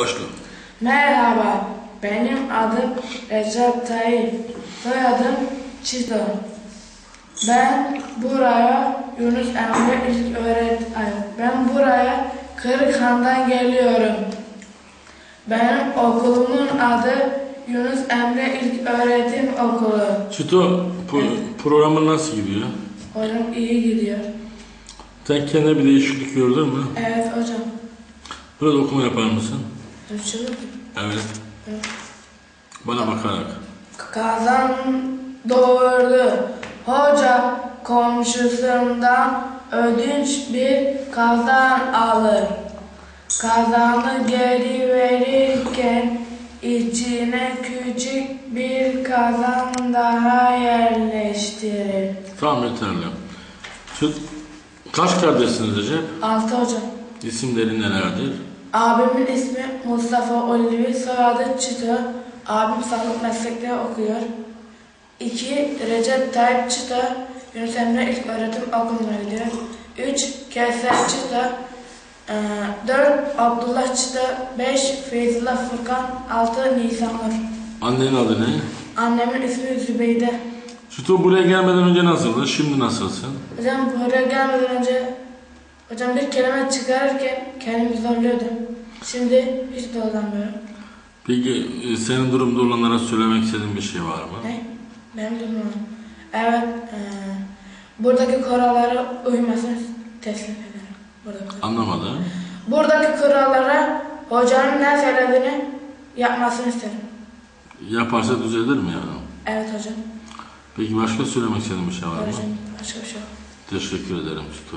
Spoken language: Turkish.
Başla. Merhaba, benim adım Recep Tayyip, soyadım Çito. Ben buraya Yunus Emre İlk Öğret Ay, Ben buraya Kırıkhan'dan geliyorum. Benim okulumun adı Yunus Emre İlk Öğretim Okulu. Çito, pro- programın nasıl gidiyor? Hocam iyi gidiyor. Sen kendine bir değişiklik gördün mü? Evet hocam. Biraz okuma yapar mısın? Evet. Evet. Bana bakarak. Kazan doğurdu. Hoca komşusundan ödünç bir kazan alır. Kazanı geri verirken içine küçük bir kazan daha yerleştirir. Tamam yeterli. Şu, kaç kardeşsiniz Recep? Altı hocam. İsimleri nelerdir? Abimin ismi Mustafa Olivi, soyadı Çıtı. Abim sağlık meslekleri okuyor. İki, Recep Tayyip Çıtı, Yunus Emre İlk Öğretim Okulu'na gidiyor. Üç, Kevser Çıtı. Ee, dört, Abdullah Çıtı. Beş, Feyzullah Furkan. Altı, Nisan Nur. Annenin adı ne? Annemin ismi Zübeyde. Çito buraya gelmeden önce nasıldın? Şimdi nasılsın? Hocam buraya gelmeden önce hocam bir kelime çıkarırken kendimi zorluyordum. Şimdi hiç zorlanmıyorum. Peki e, senin durumda olanlara söylemek istediğin bir şey var mı? Ne? Benim durumum. Evet. eee, buradaki kurallara uymasını teslim ederim. Buradaki, Anlamadım. buradaki kurallara hocanın ne söylediğini yapmasını isterim. Yaparsa düzelir mi yani? Evet hocam. Peki başka söylemek istediğin bir şey var mı? Hocam başka bir şey yok. Teşekkür ederim Çito.